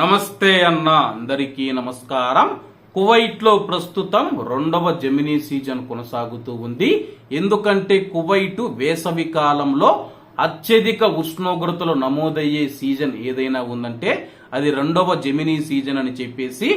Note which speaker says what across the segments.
Speaker 1: నమస్తే అన్న అందరికీ నమస్కారం. కువైట్లో ప్రస్తుతం రెండవ జమినీ సీజన్ కొనసాగుతూ ఉంది. ఎందుకంటే కువైట్ వేసవి కాలంలో అత్యధిక ఉష్ణోగ్రతలు నమోదయ్యే సీజన్ ఏదైనా ఉందంటే అది రెండవ జమినీ సీజన్ అని చెప్పేసి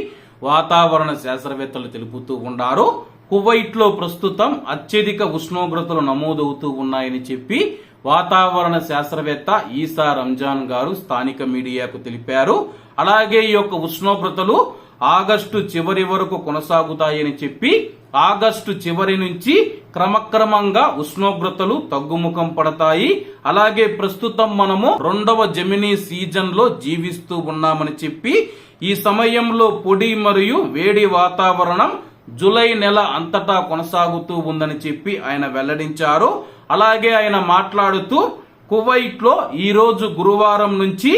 Speaker 1: వాతావరణ శాస్త్రవేత్తలు తెలుపుతూ ఉన్నారు. కువైట్లో ప్రస్తుతం అత్యధిక ఉష్ణోగ్రతలు నమోదవుతూ ఉన్నాయని చెప్పి వాతావరణ శాస్త్రవేత్త ఈసా రంజాన్ గారు స్థానిక మీడియాకు తెలిపారు. అలాగే ఈ యొక్క ఉష్ణోగ్రతలు ఆగస్టు చివరి వరకు కొనసాగుతాయని చెప్పి ఆగస్టు చివరి నుంచి క్రమక్రమంగా ఉష్ణోగ్రతలు తగ్గుముఖం పడతాయి. అలాగే ప్రస్తుతం మనము రెండవ జమినీ సీజన్లో జీవిస్తూ ఉన్నామని చెప్పి ఈ సమయంలో పొడి మరియు వేడి వాతావరణం జూలై నెల అంతటా కొనసాగుతూ ఉందని చెప్పి ఆయన వెల్లడించారు. అలాగే ఆయన మాట్లాడుతూ కువైట్లో గురువారం నుంచి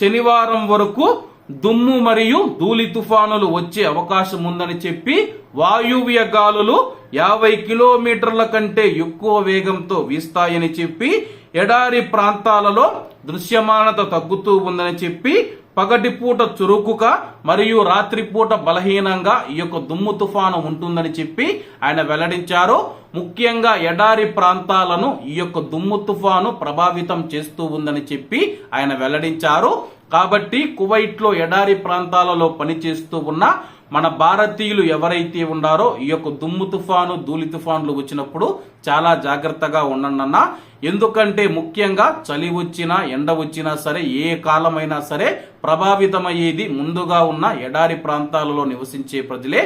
Speaker 1: శనివారం వరకు దుమ్ము మరియు ధూళి తుఫానులు వచ్చే అవకాశం ఉందని చెప్పి వాయువ్య గాలులు యాభై కిలోమీటర్ల కంటే ఎక్కువ వేగంతో వీస్తాయని చెప్పి ఎడారి ప్రాంతాలలో దృశ్యమానత తగ్గుతూ ఉందని చెప్పి పగటిపూట చురుకుగా మరియు రాత్రిపూట బలహీనంగా ఈ యొక్క దుమ్ము తుఫాను ఉంటుందని చెప్పి ఆయన వెల్లడించారు. ముఖ్యంగా ఎడారి ప్రాంతాలను ఈ యొక్క దుమ్ము తుఫాను ప్రభావితం చేస్తూ ఉందని చెప్పి ఆయన వెల్లడించారు. కాబట్టి కువైట్లో ఎడారి ప్రాంతాలలో పనిచేస్తూ ఉన్న మన భారతీయులు ఎవరైతే ఉన్నారో ఈ యొక్క దుమ్ము తుఫాను ధూళి తుఫాన్లు వచ్చినప్పుడు చాలా జాగ్రత్తగా ఉండండి ఎందుకంటే ముఖ్యంగా చలి వచ్చినా ఎండ వచ్చినా సరే ఏ కాలమైనా సరే ప్రభావితమయ్యేది ముందుగా ఉన్న ఎడారి ప్రాంతాలలో నివసించే ప్రజలే.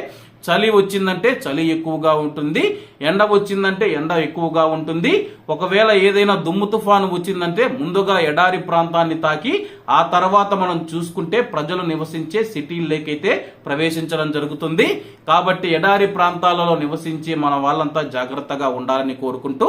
Speaker 1: చలి వచ్చిందంటే చలి ఎక్కువగా ఉంటుంది ఎండ వచ్చిందంటే ఎండ ఎక్కువగా ఉంటుంది. ఒకవేళ ఏదైనా దుమ్ము తుఫాను వచ్చిందంటే ముందుగా ఎడారి ప్రాంతాన్ని తాకి ఆ తర్వాత మనం చూసుకుంటే ప్రజలు నివసించే సిటీల్లోకైతే ప్రవేశించడం జరుగుతుంది. కాబట్టి ఎడారి ప్రాంతాలలో నివసించే మన వాళ్ళంతా జాగ్రత్తగా ఉండాలని కోరుకుంటూ